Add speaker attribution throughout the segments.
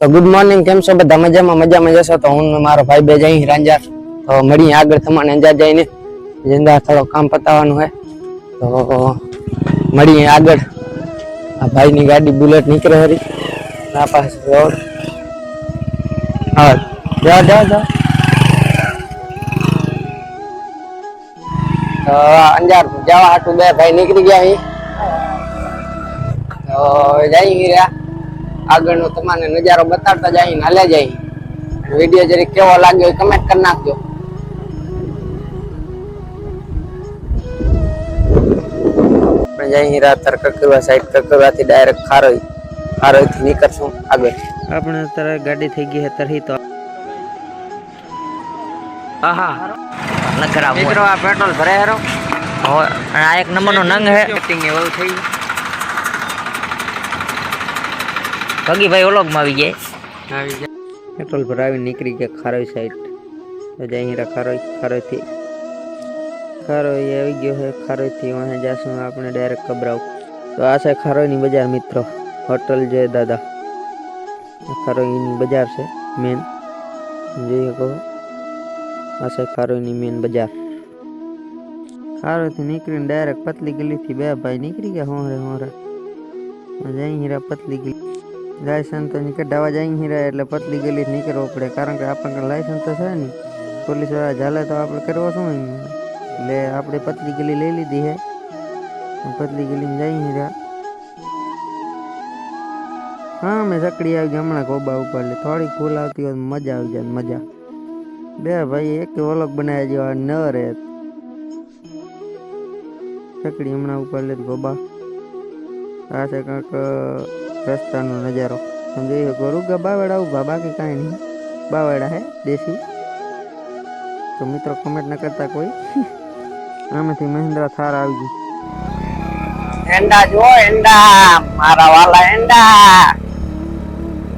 Speaker 1: તો good morning કેમ છો બધા મજામાં મજામાં જશો તો હું ને મારો ભાઈ બે જઈ રાંજા તો મળીએ આગળ તમારે અંજાર જઈને જિંદા થોડો કામ પતાવવાનું હોય તો મળીએ આગળ આ ભાઈની ગાડી બુલેટ નીકળે હરી આ પાસે રોડ હા જાઓ જાઓ જાઓ તો અંજાર જવા હાટું બે ભાઈ નીકળી ગયા અહીં તો જઈ રહ્યા આગળનો તમારે નજારો બતાડતા જાય હાલે જાય. વીડિયો જરી કેવો લાગ્યો કમેન્ટ કરી નાખજો. આપણે જઈ હીરા તર કકરવા સાઈડ કકરવાથી ડાયરેક્ટ ખારોઈ. ખારોઈ નીકળશું આગળ.
Speaker 2: આપણે અત્યારે ગાડી થઈ ગઈ છે તરહી તો. આહા. નખરા
Speaker 1: મિત્રો આ પેટ્રોલ ભરાય હેરો.
Speaker 2: આ એક નંબરનો નંગ હે.
Speaker 1: સેટિંગ એવું થઈ
Speaker 2: ભગીભાઈ ઓલોગમાં આવી ગયા
Speaker 1: આવી જાય
Speaker 2: પેટ્રોલ ભરાવી નીકળી ગયા ખારોઈ સાઈડ તો જઈ હીરા ખારોઈ ખારોઈથી ખારોઈ આવી ગયો છે ખારોઈથી વાહે જાશું આપણે ડાયરેક્ટ કબરાવ તો આ છે ખારોઈની બજાર મિત્રો હોટલ જય દાદા આ ખારોઈની બજાર છે મેન જોઈ શકો આ છે ખારોઈની મેન બજાર ખારોઈથી નીકળીને ડાયરેક્ટ પતલી ગલીથી બે ભાઈ નીકળી ગયા હોરે હોરે જઈ હીરા પતલી ગલી લાયસન્સ તો કઢાવા જાય હીરા એટલે પતલી ગલી જ નીકળવો પડે કારણ કે આપણને લાયસન્સ તો છે નહીં પોલીસ વાળા ચાલે તો આપણે કરવો શું હોય? એટલે આપણે પતલી ગલી લઈ લીધી છે પતલી ગલીમાં જઈ હીરા હા મેં સકડી આવી ગઈ હમણાં ગોબા ઉપર એટલે થોડીક ફૂલ આવતી હોય તો મજા આવી જાય મજા બે ભાઈ એક ઓલગ બનાવ્યા જેવા ન રહે સકડી હમણાં ઉપર લે ગોબા આ છે કાંક રસ્તાનો નજારો સમજી શકો રૂગા બાવેડા ઉભા બાકી કાંઈ નહીં બાવેડા હે દેશી તો મિત્રો કમેન્ટ ન કરતા કોઈ આમાંથી મહિન્દ્રા થાર આવી ગઈ
Speaker 1: એંડા જો એંડા મારા વાલા એંડા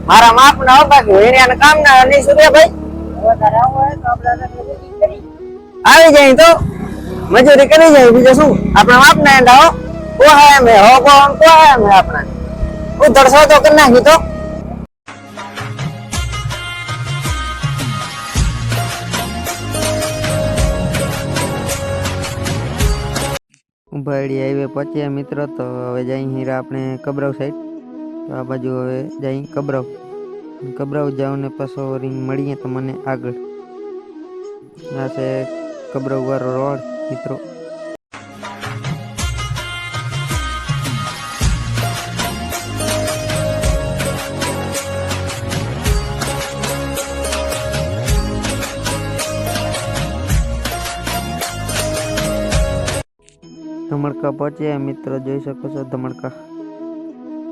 Speaker 1: મારા માપ ના હોતા કે હીરાને કામ ના નહીં સુરે ભાઈ આવી જાય તો મજૂરી કરી જાય બીજું શું આપણા માપ ના એંડા હો કોહાય મે હો કોણ કોહાય મે આપણા હું દરસો તો કરી નાખી તો.
Speaker 2: ઉભાડી હાઈવે પહોંચ્યા મિત્રો, તો હવે જઈ હીરા આપણે કબરવ સાઈડ તો આ બાજુ હવે જઈ કબરવ. કબરવ જાઉં ને પાછો રિંગ મળીએ તો મને આગળ. આ છે કબરવ વાળો રોડ, મિત્રો. ધમડકા પહોંચ્યા મિત્રો જોઈ શકો છો ધમણકા.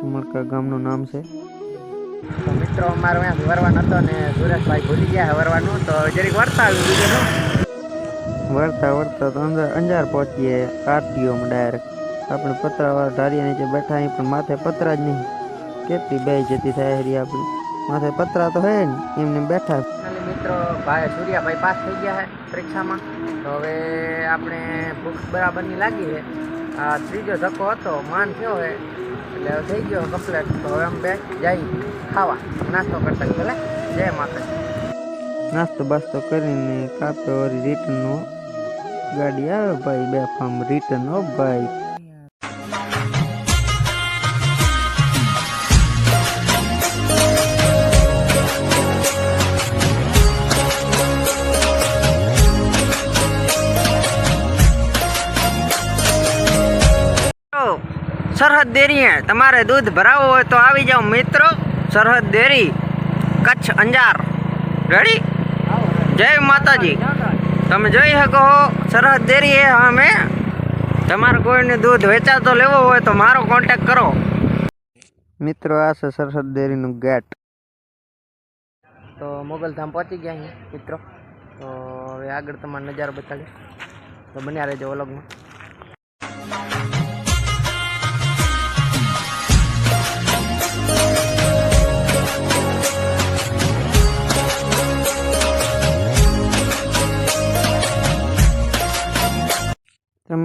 Speaker 2: ધમણકા ગામનું નામ છે.
Speaker 1: તો મિત્રો અમારો અહીંયા વરવાનો હતો ને સુરેશભાઈ ભૂલી ગયા વરવાનું તો જરીક વરતા આવી વરતા
Speaker 2: વળતા તો અંદર અંજાર પહોંચીએ આરટીઓમાં ડાયરેક્ટ. આપણે પતરાવાળા ઢારિયા નીચે બેઠા અહીં પણ માથે પતરા જ નહીં. કેટલી બે જતી થાય હરી આપણી. માથે પતરા તો હે ને એમને બેઠા
Speaker 1: મિત્રો ભાઈ સૂર્યાભાઈ પાસ થઈ ગયા છે પરીક્ષામાં. તો હવે આપણે બુક્સ બરાબરની લાગી છે. આ ત્રીજો ધક્કો હતો, માન થયો છે. એટલે થઈ ગયો કમ્પ્લેટ તો હવે અમે બે જઈ ખાવા. નાસ્તો કરતા ભલે જય માતા
Speaker 2: નાસ્તો બાસ્તો કરીને કાપે વળી રિટર્નનો ગાડી આવે ભાઈ, બે ફાર્મ રિટર્ન હો ભાઈ. સરહદ ડેરીએ તમારે દૂધ ભરાવવું હોય તો આવી જાઓ મિત્રો. સરહદ ડેરી, કચ્છ અંજાર. રેડી જય માતાજી. તમે જોઈ શકો સરહદ ડેરી એ અમે તમારે કોઈને દૂધ વેચાતો લેવો હોય તો મારો કોન્ટેક કરો. મિત્રો, આ છે સરહદ ડેરીનું ગેટ.
Speaker 1: તો મોગલધામ પહોંચી ગયા અહીંયા મિત્રો. તો હવે આગળ તમારો નજારો બતાવીશ. તો બન્યા રહેજો વ્લોગમાં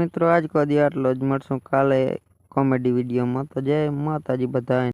Speaker 2: મિત્રો આજ કદી આટલો જ મળશું. કાલે કોમેડી વિડીયોમાં તો જય માતાજી બધાને